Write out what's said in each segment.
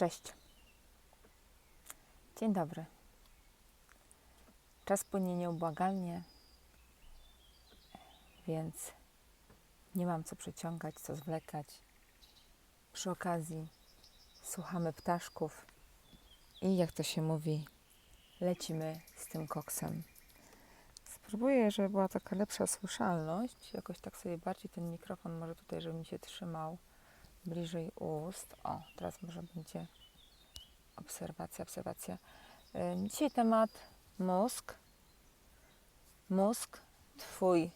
Cześć. Dzień dobry. Czas płynie nieubłagalnie, więc nie mam co przeciągać, co zwlekać. Przy okazji słuchamy ptaszków i jak to się mówi, lecimy z tym koksem. Spróbuję, żeby była taka lepsza słyszalność. Jakoś tak sobie bardziej ten mikrofon może tutaj, żeby mi się trzymał bliżej ust. O, teraz może będzie obserwacja, obserwacja. Y, Dzisiaj temat mózg. Mózg, twój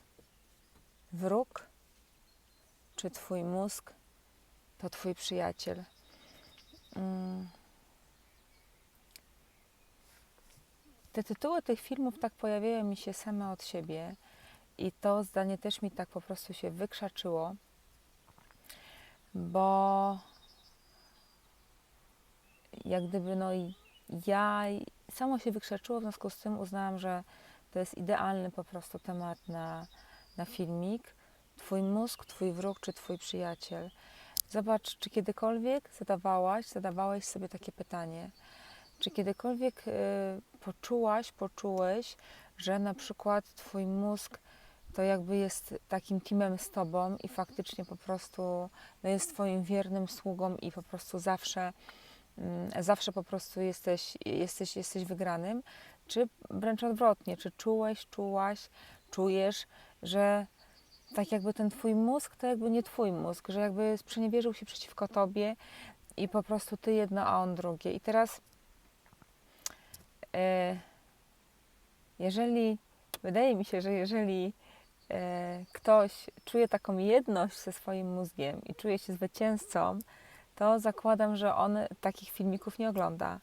wróg, czy twój mózg to twój przyjaciel. Mm. Te tytuły tych filmów tak pojawiają mi się same od siebie i to zdanie też mi tak po prostu się wykrzaczyło, bo jak gdyby no i ja samo się wykrzeczyło, w związku z tym uznałam, że to jest idealny po prostu temat na, na filmik. Twój mózg, twój wróg czy twój przyjaciel. Zobacz, czy kiedykolwiek zadawałaś, zadawałeś sobie takie pytanie, czy kiedykolwiek y, poczułaś, poczułeś, że na przykład twój mózg to jakby jest takim teamem z tobą i faktycznie po prostu no jest twoim wiernym sługą i po prostu zawsze zawsze po prostu jesteś, jesteś, jesteś wygranym, czy wręcz odwrotnie, czy czułeś, czułaś, czujesz, że tak jakby ten twój mózg to jakby nie twój mózg, że jakby sprzeniewierzył się przeciwko tobie i po prostu ty jedno, a on drugie. I teraz e, jeżeli, wydaje mi się, że jeżeli e, ktoś czuje taką jedność ze swoim mózgiem i czuje się zwycięzcą, to zakładam, że on takich filmików nie ogląda.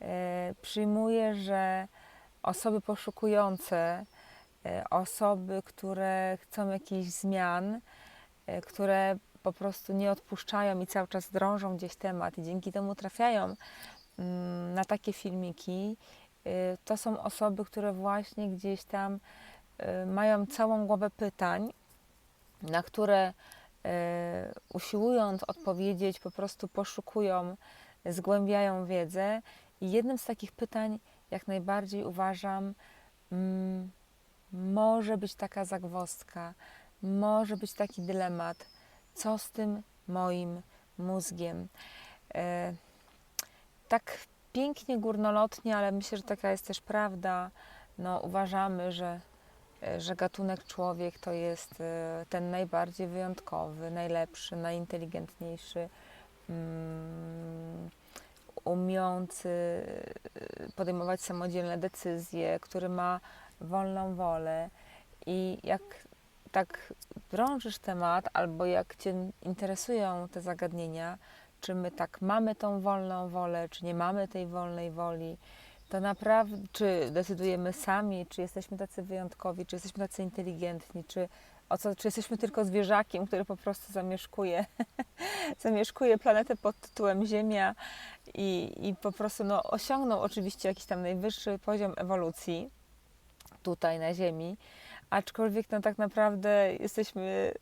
E, przyjmuję, że osoby poszukujące, e, osoby, które chcą jakichś zmian, e, które po prostu nie odpuszczają i cały czas drążą gdzieś temat i dzięki temu trafiają mm, na takie filmiki, to są osoby, które właśnie gdzieś tam mają całą głowę pytań, na które usiłując odpowiedzieć, po prostu poszukują, zgłębiają wiedzę. I jednym z takich pytań, jak najbardziej uważam, mm, może być taka zagwozdka, może być taki dylemat, co z tym moim mózgiem. E, tak pięknie górnolotnie, ale myślę, że taka jest też prawda. No, uważamy, że e, że gatunek człowiek to jest e, ten najbardziej wyjątkowy, najlepszy, najinteligentniejszy, mm, umiejący e, podejmować samodzielne decyzje, który ma wolną wolę. I jak tak drążysz temat, albo jak Cię interesują te zagadnienia, czy my tak mamy tą wolną wolę, czy nie mamy tej wolnej woli, to naprawdę, czy decydujemy sami, czy jesteśmy tacy wyjątkowi, czy jesteśmy tacy inteligentni, czy, o co, czy jesteśmy tylko zwierzakiem, który po prostu zamieszkuje, zamieszkuje planetę pod tytułem Ziemia i, i po prostu no, osiągnął oczywiście jakiś tam najwyższy poziom ewolucji tutaj na Ziemi, aczkolwiek no, tak naprawdę jesteśmy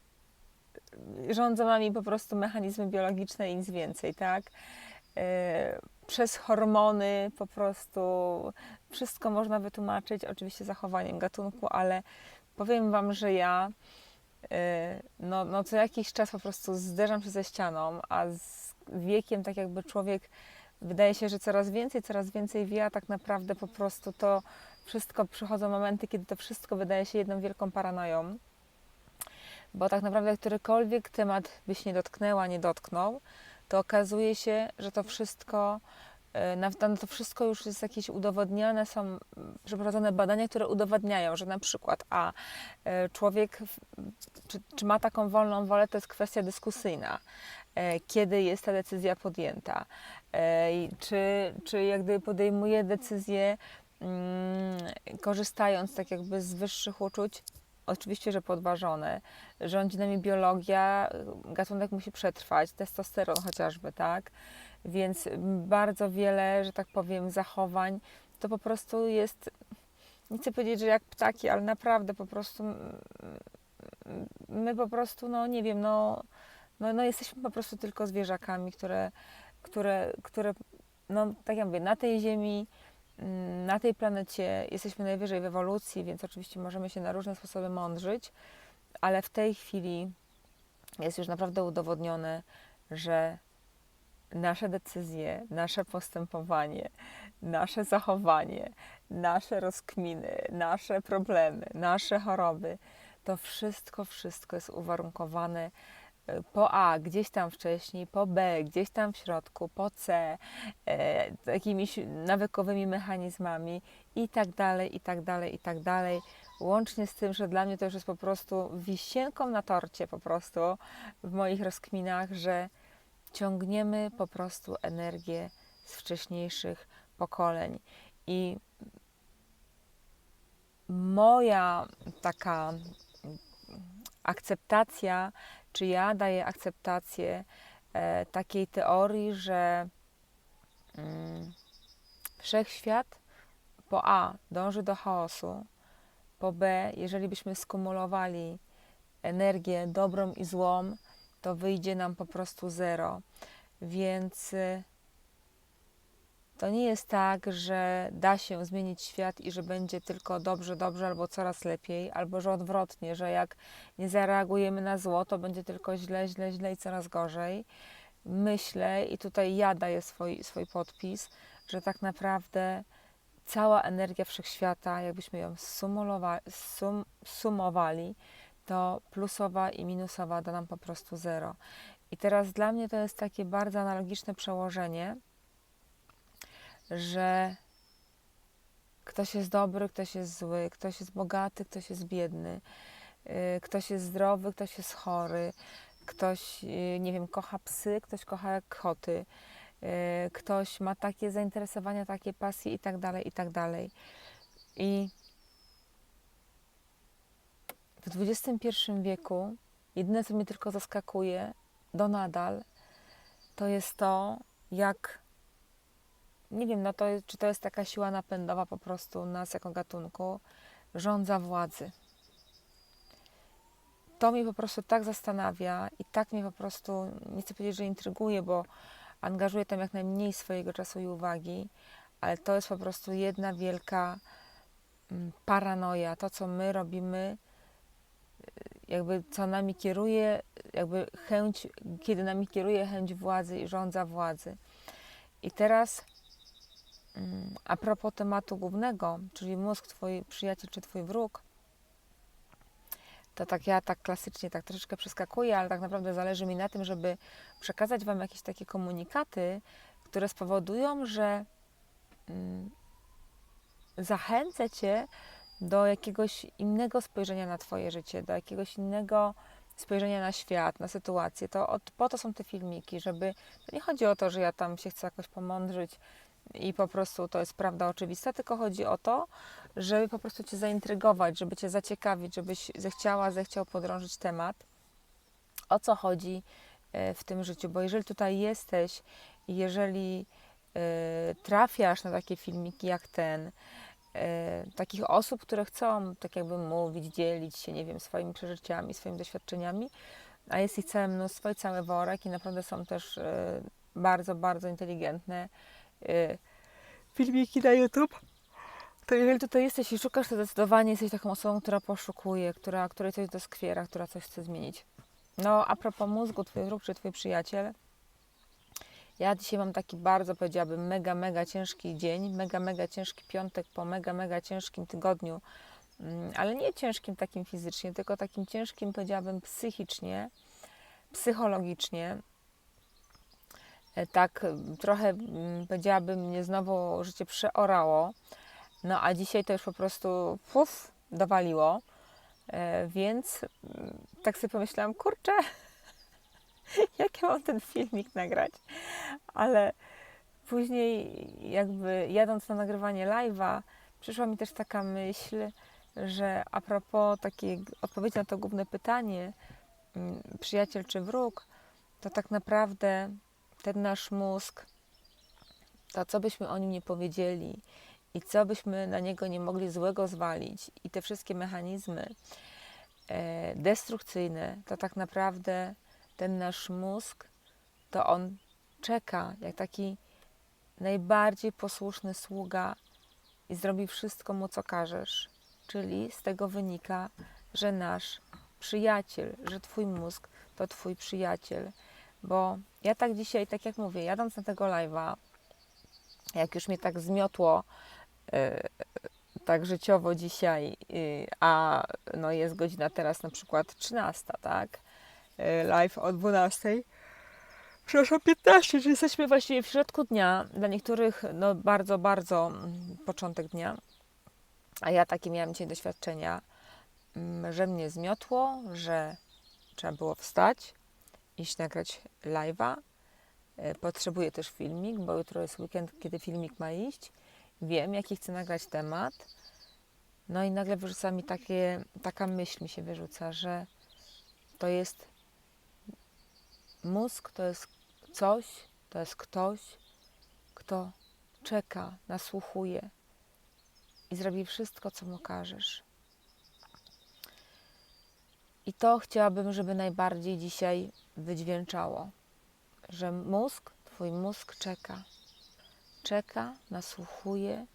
rządzą nami po prostu mechanizmy biologiczne i nic więcej, tak? E, przez hormony po prostu wszystko można wytłumaczyć, oczywiście zachowaniem gatunku, ale powiem Wam, że ja e, no, no co jakiś czas po prostu zderzam się ze ścianą, a z wiekiem tak jakby człowiek wydaje się, że coraz więcej, coraz więcej wie, a tak naprawdę po prostu to wszystko, przychodzą momenty, kiedy to wszystko wydaje się jedną wielką paranoją, bo tak naprawdę którykolwiek temat byś nie dotknęła, nie dotknął, to okazuje się, że to wszystko, e, na na to wszystko już jest jakieś udowodnione, są przeprowadzone badania, które udowadniają, że na przykład a e, człowiek, czy, czy ma taką wolną wolę, to jest kwestia dyskusyjna. E, Kiedy jest ta decyzja podjęta? Czy, czy jak gdyby podejmuje decyzję, mm, korzystając tak jakby z wyższych uczuć, oczywiście, że podważone. Rządzi nami biologia, gatunek musi przetrwać, testosteron chociażby, tak? Więc bardzo wiele, że tak powiem, zachowań to po prostu jest, nie chcę powiedzieć, że jak ptaki, ale naprawdę po prostu my po prostu, no nie wiem, no, no, no jesteśmy po prostu tylko zwierzakami, które, które, które no tak jak mówię, na tej ziemi, na tej planecie jesteśmy najwyżej w ewolucji, więc oczywiście możemy się na różne sposoby mądrzyć, ale w tej chwili jest już naprawdę udowodnione, że nasze decyzje, nasze postępowanie, nasze zachowanie, nasze rozkminy, nasze problemy, nasze choroby, to wszystko, wszystko jest uwarunkowane po A gdzieś tam wcześniej, po B gdzieś tam w środku, po C e, jakimiś nawykowymi mechanizmami i tak dalej, i tak dalej, i tak dalej. Łącznie z tym, że dla mnie to już jest po prostu wisienką na torcie po prostu w moich rozkminach, że ciągniemy po prostu energię z wcześniejszych pokoleń. I moja taka akceptacja, czy ja daję akceptację e, takiej teorii, że mm, wszechświat po A dąży do chaosu, po B, jeżeli byśmy skumulowali energię dobrą i złą, to wyjdzie nam po prostu zero. Więc y, to nie jest tak, że da się zmienić świat i że będzie tylko dobrze, dobrze albo coraz lepiej, albo że odwrotnie, że jak nie zareagujemy na zło, to będzie tylko źle, źle, źle i coraz gorzej. Myślę, i tutaj ja daję swój, swój podpis, że tak naprawdę cała energia wszechświata, jakbyśmy ją sum, sumowali, to plusowa i minusowa da nam po prostu zero. I teraz dla mnie to jest takie bardzo analogiczne przełożenie, że ktoś jest dobry, ktoś jest zły, ktoś jest bogaty, ktoś jest biedny, yy, ktoś jest zdrowy, ktoś jest chory, ktoś, yy, nie wiem, kocha psy, ktoś kocha koty, yy, ktoś ma takie zainteresowania, takie pasje i tak dalej, i tak dalej. I w XXI wieku jedyne, co mnie tylko zaskakuje do nadal, to jest to, jak nie wiem, no to, czy to jest taka siła napędowa po prostu nas jako gatunku, rządza władzy. To mnie po prostu tak zastanawia i tak mnie po prostu, nie chcę powiedzieć, że intryguje, bo angażuje tam jak najmniej swojego czasu i uwagi, ale to jest po prostu jedna wielka mm, paranoja. To, co my robimy, jakby co nami kieruje, jakby chęć, kiedy nami kieruje chęć władzy i rządza władzy. I teraz a propos tematu głównego, czyli mózg twój przyjaciel czy twój wróg, to tak ja tak klasycznie tak troszeczkę przeskakuję, ale tak naprawdę zależy mi na tym, żeby przekazać wam jakieś takie komunikaty, które spowodują, że mm, zachęcę cię do jakiegoś innego spojrzenia na Twoje życie, do jakiegoś innego spojrzenia na świat, na sytuację. To od, po to są te filmiki, żeby. To nie chodzi o to, że ja tam się chcę jakoś pomądrzyć i po prostu to jest prawda oczywista, tylko chodzi o to, żeby po prostu Cię zaintrygować, żeby Cię zaciekawić, żebyś zechciała, zechciał podrążyć temat. O co chodzi e, w tym życiu? Bo jeżeli tutaj jesteś i jeżeli e, trafiasz na takie filmiki jak ten, e, takich osób, które chcą tak jakby mówić, dzielić się, nie wiem, swoimi przeżyciami, swoimi doświadczeniami, a jest ich całe mnóstwo i cały worek i naprawdę są też bardzo, bardzo inteligentne filmiki na YouTube. To jeżeli tutaj jesteś i szukasz, to zdecydowanie jesteś taką osobą, która poszukuje, która, której coś doskwiera, która coś chce zmienić. No, a propos mózgu, twój wróg czy twój przyjaciel, ja dzisiaj mam taki bardzo, powiedziałabym, mega, mega ciężki dzień, mega, mega ciężki piątek po mega, mega ciężkim tygodniu, Mm, ale nie ciężkim takim fizycznie, tylko takim ciężkim, powiedziałabym, psychicznie, psychologicznie. E, Tak mm, trochę, mm, powiedziałabym, mnie znowu życie przeorało, no a dzisiaj to już po prostu puf, dowaliło, E, więc mm, tak sobie pomyślałam, kurczę, jak ja mam ten filmik nagrać, ale później jakby jadąc na nagrywanie live'a, przyszła mi też taka myśl, że a propos takiej odpowiedzi na to główne pytanie, przyjaciel czy wróg, to tak naprawdę ten nasz mózg, to co byśmy o nim nie powiedzieli i co byśmy na niego nie mogli złego zwalić i te wszystkie mechanizmy e, destrukcyjne, to tak naprawdę ten nasz mózg, to on czeka jak taki najbardziej posłuszny sługa i zrobi wszystko mu, co każesz. Czyli z tego wynika, że nasz przyjaciel, że twój mózg to twój przyjaciel. Bo ja tak dzisiaj, tak jak mówię, jadąc na tego live'a, jak już mnie tak zmiotło yy, tak życiowo dzisiaj, yy, a no jest godzina teraz na przykład 13, tak? Yy, live o 12. Przepraszam, 15, czyli jesteśmy właściwie w środku dnia. Dla niektórych no bardzo, bardzo mm, początek dnia. A ja takie miałam dzisiaj doświadczenia, mm, że mnie zmiotło, że trzeba było wstać, iść nagrać live'a. E, Potrzebuję też filmik, bo jutro jest weekend, kiedy filmik ma iść. Wiem, jaki chcę nagrać temat. No i nagle wyrzuca mi takie, taka myśl mi się wyrzuca, że to jest mózg, to jest coś, to jest ktoś, kto czeka, nasłuchuje i zrobi wszystko, co mu każesz. I to chciałabym, żeby najbardziej dzisiaj wydźwięczało, że mózg, Twój mózg czeka. Czeka, nasłuchuje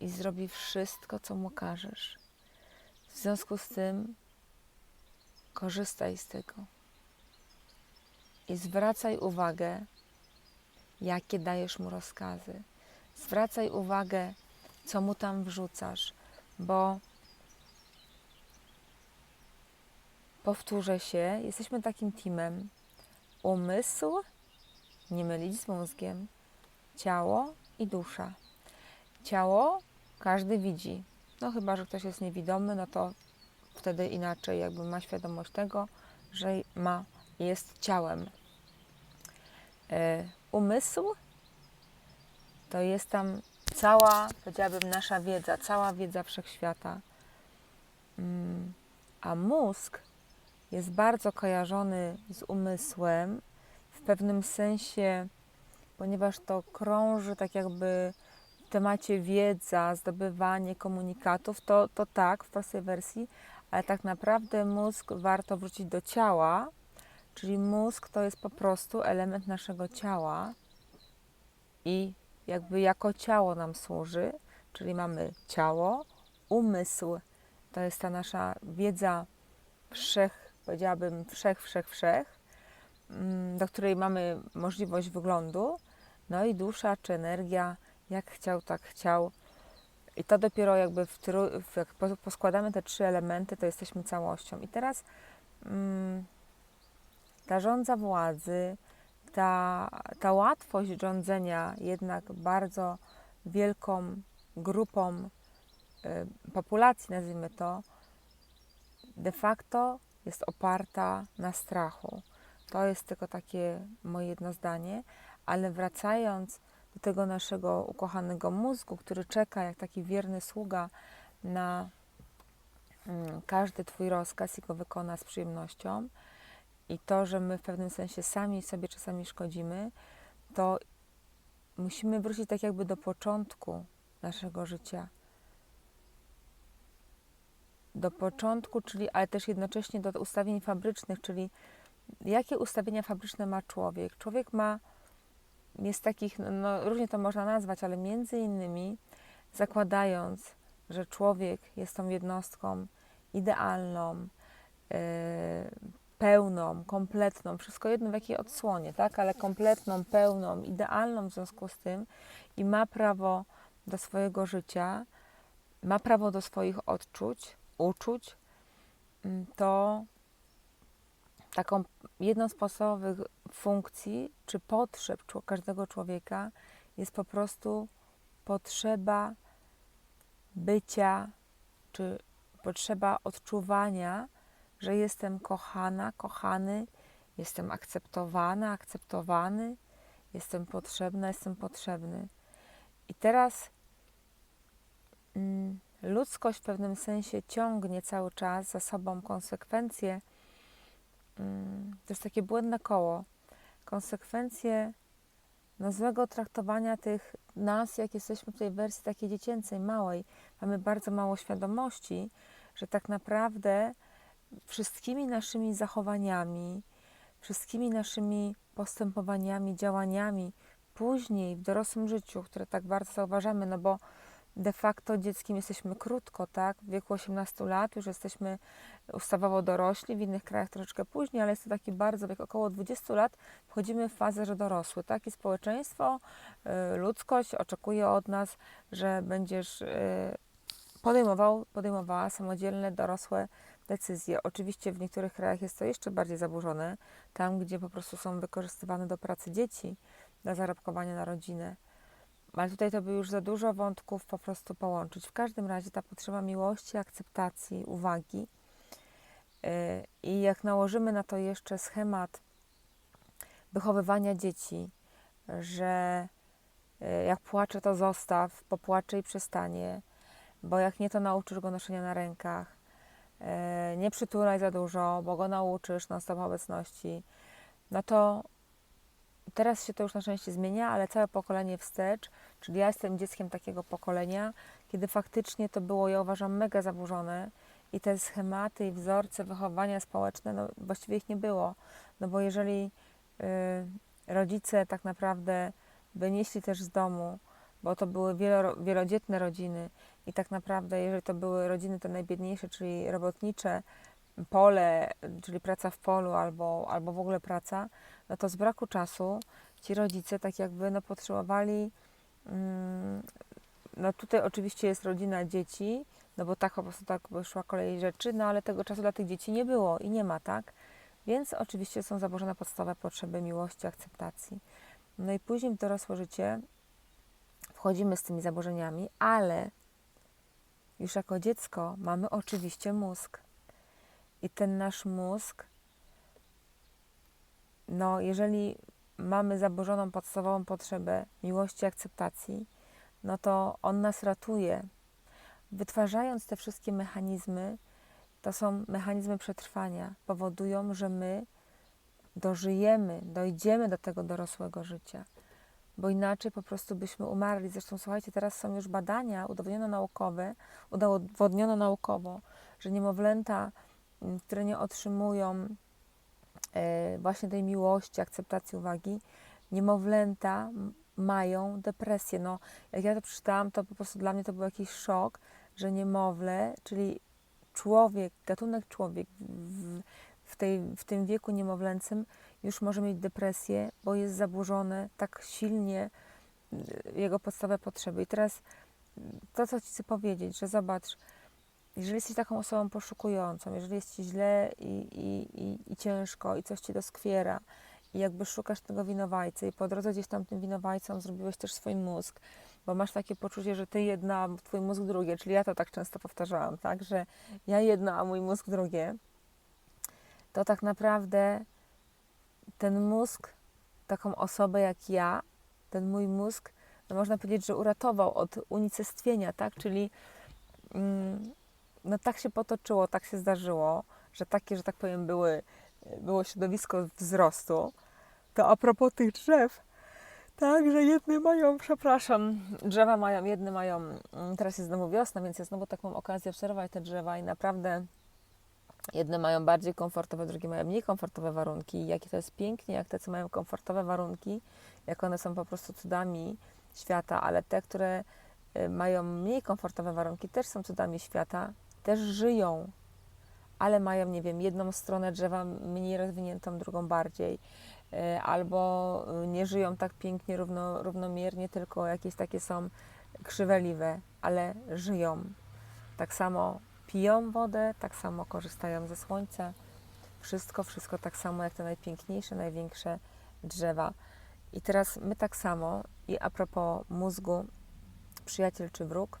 i zrobi wszystko, co mu każesz. W związku z tym korzystaj z tego i zwracaj uwagę, jakie dajesz mu rozkazy. Zwracaj uwagę, co mu tam wrzucasz, bo powtórzę się, jesteśmy takim teamem. Umysł, nie mylić z mózgiem, ciało i dusza. Ciało każdy widzi. No chyba, że ktoś jest niewidomy, no to wtedy inaczej jakby ma świadomość tego, że ma, jest ciałem. E, umysł to jest tam cała, powiedziałabym, nasza wiedza, cała wiedza wszechświata. Mm, A mózg jest bardzo kojarzony z umysłem w pewnym sensie, ponieważ to krąży tak jakby w temacie wiedza, zdobywanie komunikatów, to, to tak, w prostej wersji, ale tak naprawdę mózg warto wrócić do ciała, czyli mózg to jest po prostu element naszego ciała i jakby jako ciało nam służy, czyli mamy ciało, umysł, to jest ta nasza wiedza wszech, powiedziałabym wszech, wszech, wszech, mm, do której mamy możliwość wyglądu, no i dusza czy energia, jak chciał, tak chciał. I to dopiero jakby, w, jak po- poskładamy te trzy elementy, to jesteśmy całością. I teraz mm, ta rządza władzy, ta, ta łatwość rządzenia jednak bardzo wielką grupą y, populacji, nazwijmy to, de facto jest oparta na strachu. To jest tylko takie moje jedno zdanie, ale wracając do tego naszego ukochanego mózgu, który czeka jak taki wierny sługa na mm, każdy Twój rozkaz i go wykona z przyjemnością, i to, że my w pewnym sensie sami sobie czasami szkodzimy, to musimy wrócić tak jakby do początku naszego życia. Do początku, czyli ale też jednocześnie do ustawień fabrycznych, czyli jakie ustawienia fabryczne ma człowiek. Człowiek ma, jest takich, no, no różnie to można nazwać, ale między innymi zakładając, że człowiek jest tą jednostką idealną, yy, pełną, kompletną, wszystko jedno w jakiej odsłonie, tak, ale kompletną, pełną, idealną w związku z tym i ma prawo do swojego życia, ma prawo do swoich odczuć, uczuć, mm, to taką jedną z podstawowych funkcji czy potrzeb każdego człowieka jest po prostu potrzeba bycia, czy potrzeba odczuwania, że jestem kochana, kochany, jestem akceptowana, akceptowany, jestem potrzebna, jestem potrzebny. I teraz mm, ludzkość w pewnym sensie ciągnie cały czas za sobą konsekwencje. Mm, to jest takie błędne koło. Konsekwencje no, złego traktowania tych nas, jak jesteśmy w tej wersji takiej dziecięcej, małej. Mamy bardzo mało świadomości, że tak naprawdę wszystkimi naszymi zachowaniami, wszystkimi naszymi postępowaniami, działaniami później w dorosłym życiu, które tak bardzo zauważamy, no bo de facto dzieckiem jesteśmy krótko, tak? W wieku 18 lat już jesteśmy ustawowo dorośli, w innych krajach troszeczkę później, ale jest to taki bardzo wiek, około 20 lat wchodzimy w fazę, że dorosły, tak? I społeczeństwo, y, ludzkość oczekuje od nas, że będziesz y, podejmował, podejmowała samodzielne, dorosłe decyzje. Oczywiście w niektórych krajach jest to jeszcze bardziej zaburzone, tam gdzie po prostu są wykorzystywane do pracy dzieci, dla zarobkowania na rodzinę. Ale tutaj to by już za dużo wątków po prostu połączyć. W każdym razie ta potrzeba miłości, akceptacji, uwagi. Yy, I jak nałożymy na to jeszcze schemat wychowywania dzieci, że yy, jak płacze, to zostaw, popłacze i przestanie, bo jak nie, to nauczysz go noszenia na rękach. Yy, Nie przytulaj za dużo, bo go nauczysz na stop obecności. No to teraz się to już na szczęście zmienia, ale całe pokolenie wstecz, czyli ja jestem dzieckiem takiego pokolenia, kiedy faktycznie to było, ja uważam, mega zaburzone i te schematy i wzorce wychowania społeczne, no właściwie ich nie było. No bo jeżeli y, rodzice tak naprawdę wynieśli też z domu, bo to były wielo, wielodzietne rodziny i tak naprawdę, jeżeli to były rodziny te najbiedniejsze, czyli robotnicze, pole, czyli praca w polu albo, albo w ogóle praca, no to z braku czasu ci rodzice tak jakby no, potrzebowali, mm, no tutaj oczywiście jest rodzina dzieci, no bo tak po prostu tak wyszła kolej rzeczy, no ale tego czasu dla tych dzieci nie było i nie ma, tak? Więc oczywiście są zaburzone podstawowe potrzeby miłości, akceptacji. No i później w dorosłe życie wchodzimy z tymi zaburzeniami, ale już jako dziecko mamy oczywiście mózg. I ten nasz mózg, no jeżeli mamy zaburzoną podstawową potrzebę miłości, akceptacji, no to on nas ratuje. Wytwarzając te wszystkie mechanizmy, to są mechanizmy przetrwania, powodują, że my dożyjemy, dojdziemy do tego dorosłego życia, bo inaczej po prostu byśmy umarli. Zresztą słuchajcie, teraz są już badania udowodniono naukowe, udowodniono naukowo, że niemowlęta, które nie otrzymują e, właśnie tej miłości, akceptacji, uwagi, niemowlęta mają depresję. No, jak ja to przeczytałam, to po prostu dla mnie to był jakiś szok, że niemowlę, czyli człowiek, gatunek człowiek w, w, tej, w tym wieku niemowlęcym już może mieć depresję, bo jest zaburzone tak silnie y, jego podstawowe potrzeby. I teraz y, to, co Ci chcę powiedzieć, że zobacz, jeżeli jesteś taką osobą poszukującą, jeżeli jest Ci źle i, i, i, i ciężko i coś Ci doskwiera i jakby szukasz tego winowajcy i po drodze gdzieś tam tym winowajcą zrobiłeś też swój mózg, bo masz takie poczucie, że Ty jedna, Twój mózg drugie, czyli ja to tak często powtarzałam, tak, że ja jedno, a mój mózg drugie, to tak naprawdę ten mózg, taką osobę jak ja, ten mój mózg, no można powiedzieć, że uratował od unicestwienia, tak? Czyli mm, no tak się potoczyło, tak się zdarzyło, że takie, że tak powiem, były, było środowisko wzrostu. To a propos tych drzew, tak, że jedne mają, przepraszam, drzewa mają, jedne mają, mm, teraz jest znowu wiosna, więc ja znowu tak mam okazję obserwować te drzewa i naprawdę Jedne mają bardziej komfortowe, drugie mają mniej komfortowe warunki. Jakie to jest pięknie, jak te, co mają komfortowe warunki, jak one są po prostu cudami świata, ale te, które y, mają mniej komfortowe warunki, też są cudami świata, też żyją, ale mają, nie wiem, jedną stronę drzewa mniej rozwiniętą, drugą bardziej, y, albo y, nie żyją tak pięknie, równo, równomiernie, tylko jakieś takie są krzyweliwe, ale żyją. Tak samo piją wodę, tak samo korzystają ze słońca. Wszystko, wszystko tak samo jak te najpiękniejsze, największe drzewa. I teraz my tak samo, i a propos mózgu, przyjaciel czy wróg,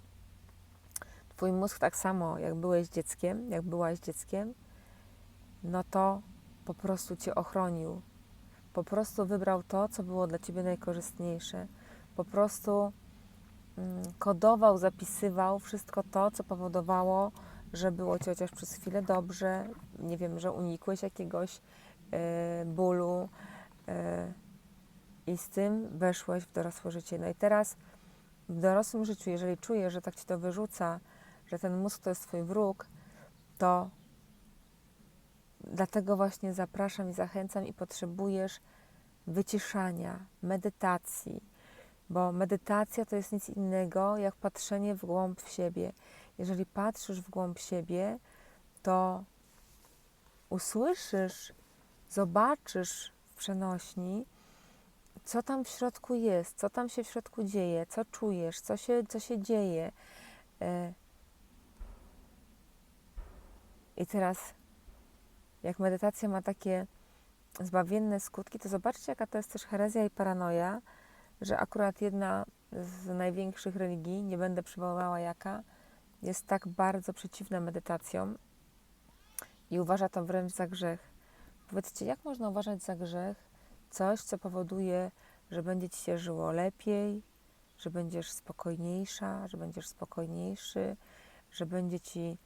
Twój mózg tak samo, jak byłeś dzieckiem, jak byłaś dzieckiem, no to po prostu Cię ochronił. Po prostu wybrał to, co było dla Ciebie najkorzystniejsze. Po prostu mm, kodował, zapisywał wszystko to, co powodowało, że było Ci chociaż przez chwilę dobrze, nie wiem, że unikłeś jakiegoś e, bólu e, i z tym weszłeś w dorosłe życie. No i teraz w dorosłym życiu, jeżeli czujesz, że tak Ci to wyrzuca, że ten mózg to jest Twój wróg, to dlatego właśnie zapraszam i zachęcam i potrzebujesz wyciszania, medytacji, bo medytacja to jest nic innego jak patrzenie w głąb w siebie. Jeżeli patrzysz w głąb siebie, to usłyszysz, zobaczysz w przenośni, co tam w środku jest, co tam się w środku dzieje, co czujesz, co się, co się dzieje. I teraz, jak medytacja ma takie zbawienne skutki, to zobaczcie, jaka to jest też herezja i paranoja, że akurat jedna z największych religii, nie będę przywoływała jaka, jest tak bardzo przeciwna medytacjom i uważa to wręcz za grzech. Powiedzcie, jak można uważać za grzech coś, co powoduje, że będzie ci się żyło lepiej, że będziesz spokojniejsza, że będziesz spokojniejszy, że będzie ci,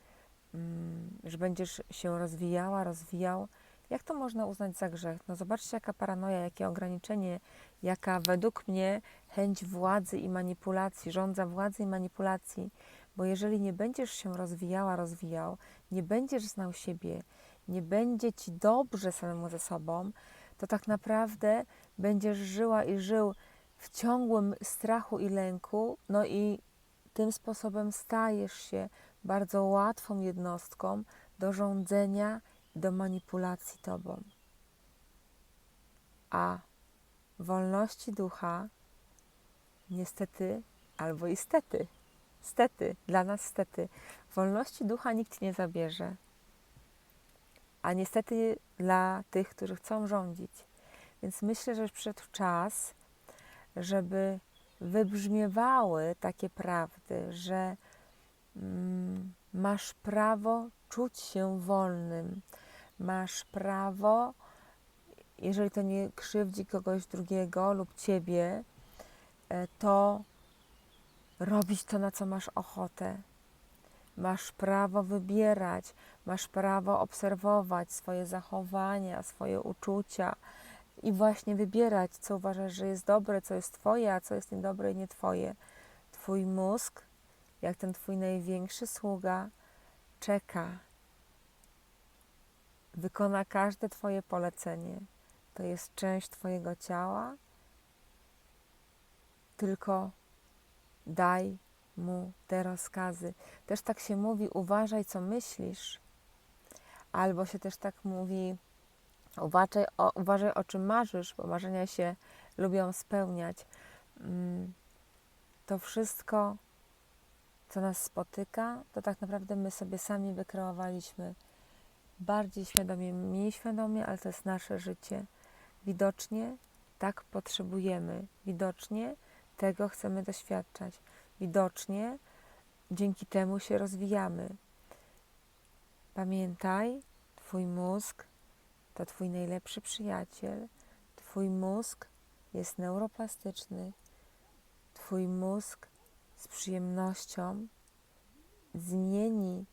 że będziesz się rozwijała, rozwijał. Jak to można uznać za grzech? No zobaczcie, jaka paranoja, jakie ograniczenie, jaka według mnie chęć władzy i manipulacji, rządza władzy i manipulacji. Bo jeżeli nie będziesz się rozwijała, rozwijał, nie będziesz znał siebie, nie będzie ci dobrze samemu ze sobą, to tak naprawdę będziesz żyła i żył w ciągłym strachu i lęku, no i tym sposobem stajesz się bardzo łatwą jednostką do rządzenia, do manipulacji tobą. A wolności ducha niestety albo i stety, dla nas stety, wolności ducha nikt nie zabierze. A niestety dla tych, którzy chcą rządzić. Więc myślę, że przyszedł czas, żeby wybrzmiewały takie prawdy, że masz prawo czuć się wolnym, masz prawo, jeżeli to nie krzywdzi kogoś drugiego lub ciebie, e, to robić to, na co masz ochotę. Masz prawo wybierać, masz prawo obserwować swoje zachowania, swoje uczucia i właśnie wybierać, co uważasz, że jest dobre, co jest Twoje, a co jest niedobre i nie Twoje. Twój mózg, jak ten Twój największy sługa, czeka, wykona każde Twoje polecenie. To jest część Twojego ciała, tylko daj mu te rozkazy. Też tak się mówi, uważaj, co myślisz, albo się też tak mówi, uważaj o, uważaj, o czym marzysz, bo marzenia się lubią spełniać. Mm, to wszystko, co nas spotyka, to tak naprawdę my sobie sami wykreowaliśmy. Bardziej świadomie, mniej świadomie, ale to jest nasze życie. Widocznie tak potrzebujemy. Widocznie tego chcemy doświadczać. Widocznie dzięki temu się rozwijamy. Pamiętaj, Twój mózg to Twój najlepszy przyjaciel. Twój mózg jest neuroplastyczny. Twój mózg z przyjemnością zmieni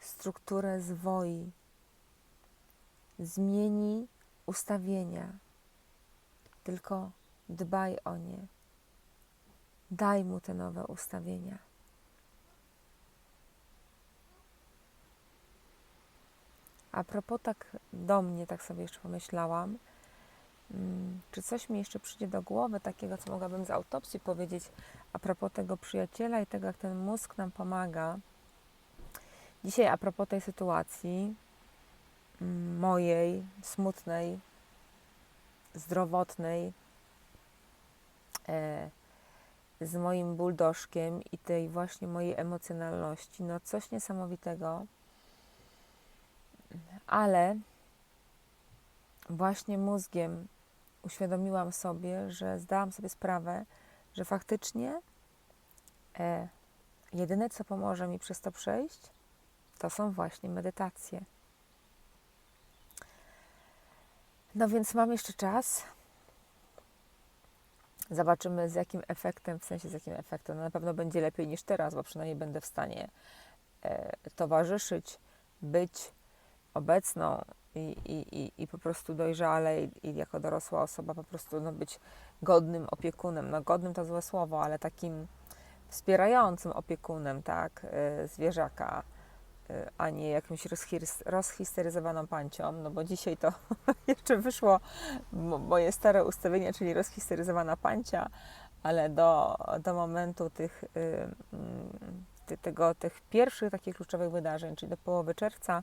strukturę zwoi, zmieni ustawienia. Tylko dbaj o nie. Daj mu te nowe ustawienia. A propos tak do mnie, tak sobie jeszcze pomyślałam, czy coś mi jeszcze przyjdzie do głowy takiego, co mogłabym z autopsji powiedzieć a propos tego przyjaciela i tego, jak ten mózg nam pomaga. Dzisiaj a propos tej sytuacji mm, mojej, smutnej, zdrowotnej, e, z moim buldożkiem i tej właśnie mojej emocjonalności, no coś niesamowitego ale właśnie mózgiem uświadomiłam sobie, że zdałam sobie sprawę, że faktycznie e, jedyne, co pomoże mi przez to przejść, to są właśnie medytacje. No więc mam jeszcze czas. Zobaczymy z jakim efektem, w sensie z jakim efektem. No na pewno będzie lepiej niż teraz, bo przynajmniej będę w stanie e, towarzyszyć, być obecną i, i, i, po prostu dojrzale i, i jako dorosła osoba po prostu no, być godnym opiekunem. No godnym to złe słowo, ale takim wspierającym opiekunem, tak, y, zwierzaka. y, a nie rozhis- rozhisteryzowaną pancią, no bo dzisiaj to jeszcze wyszło mo- moje stare ustawienie, czyli rozhisteryzowana pancia, ale do, do momentu tych, y, tego, tych pierwszych takich kluczowych wydarzeń, czyli do połowy czerwca,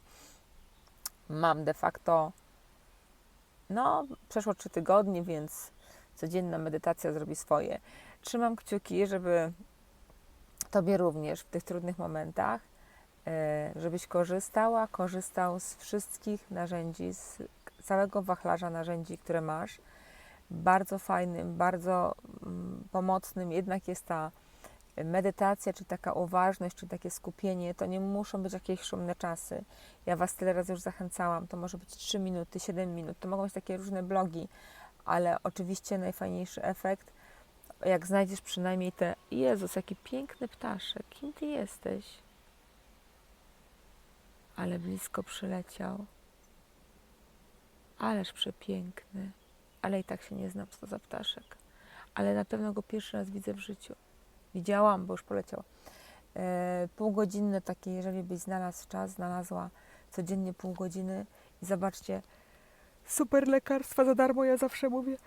mam de facto, no, przeszło trzy tygodnie, więc codzienna medytacja zrobi swoje. Trzymam kciuki, żeby Tobie również w tych trudnych momentach, e, żebyś korzystała, korzystał z wszystkich narzędzi, z całego wachlarza narzędzi, które masz. Bardzo fajnym, bardzo mm, pomocnym jednak jest ta medytacja, czy taka uważność, czy takie skupienie. To nie muszą być jakieś szumne czasy. Ja Was tyle razy już zachęcałam. To może być 3 minuty, 7 minut. To mogą być takie różne blogi, ale oczywiście najfajniejszy efekt jak znajdziesz przynajmniej te Jezus, jaki piękny ptaszek, kim ty jesteś? Ale blisko przyleciał. Ależ przepiękny. Ale i tak się nie znam, co to za ptaszek. Ale na pewno go pierwszy raz widzę w życiu. Widziałam, bo już poleciał. E, półgodzinne takie, jeżeli byś znalazł czas, znalazła codziennie pół godziny i zobaczcie, super lekarstwa za darmo, ja zawsze mówię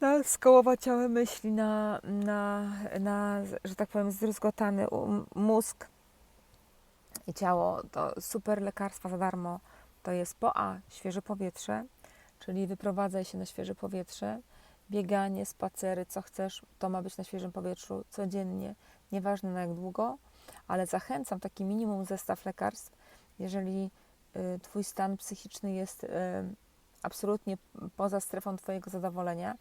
na skołowaciałe myśli, na, na, na, że tak powiem, zdruzgotany mózg i ciało, to super lekarstwa za darmo. To jest po A, świeże powietrze, czyli wyprowadzaj się na świeże powietrze, bieganie, spacery, co chcesz, to ma być na świeżym powietrzu codziennie, nieważne na jak długo, ale zachęcam taki minimum zestaw lekarstw, jeżeli y, Twój stan psychiczny jest y, absolutnie poza strefą Twojego zadowolenia,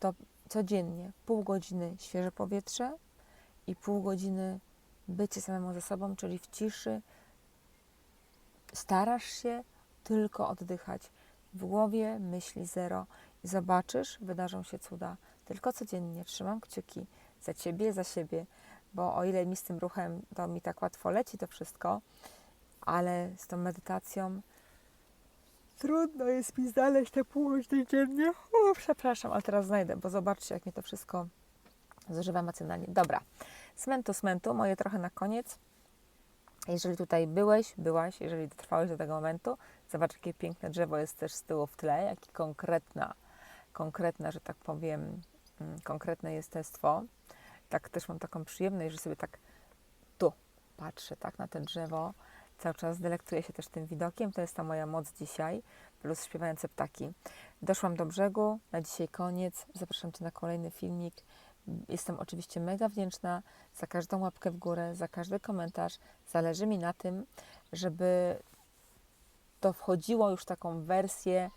to codziennie pół godziny świeże powietrze i pół godziny bycie samemu ze sobą, czyli w ciszy. Starasz się tylko oddychać. W głowie myśli zero zobaczysz, wydarzą się cuda. Tylko codziennie trzymam kciuki za ciebie, za siebie, bo o ile mi z tym ruchem to mi tak łatwo leci to wszystko, ale z tą medytacją Trudno jest mi znaleźć te pół godziny dziennie. O, przepraszam, ale teraz znajdę, bo zobaczcie, jak mnie to wszystko zużywa emocjonalnie. Dobra, smentu, smentu, moje trochę na koniec. Jeżeli tutaj byłeś, byłaś, jeżeli dotrwałeś do tego momentu, zobacz, jakie piękne drzewo jest też z tyłu w tle, jakie konkretna, konkretna, że tak powiem, mm, konkretne jestestwo. Tak też mam taką przyjemność, że sobie tak tu patrzę, tak, na to drzewo Cały czas delektuję się też tym widokiem. To jest ta moja moc dzisiaj, plus śpiewające ptaki. Doszłam do brzegu, na dzisiaj koniec. Zapraszam Cię na kolejny filmik. Jestem oczywiście mega wdzięczna za każdą łapkę w górę, za każdy komentarz. Zależy mi na tym, żeby to wchodziło już taką wersję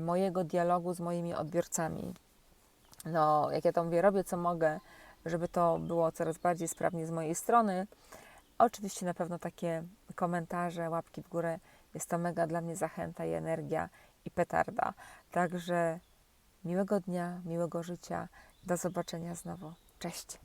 mojego dialogu z moimi odbiorcami. No, jak ja to mówię, robię co mogę, żeby to było coraz bardziej sprawnie z mojej strony. Oczywiście na pewno takie komentarze, łapki w górę jest to mega dla mnie zachęta i energia i petarda. Także miłego dnia, miłego życia. Do zobaczenia znowu. Cześć.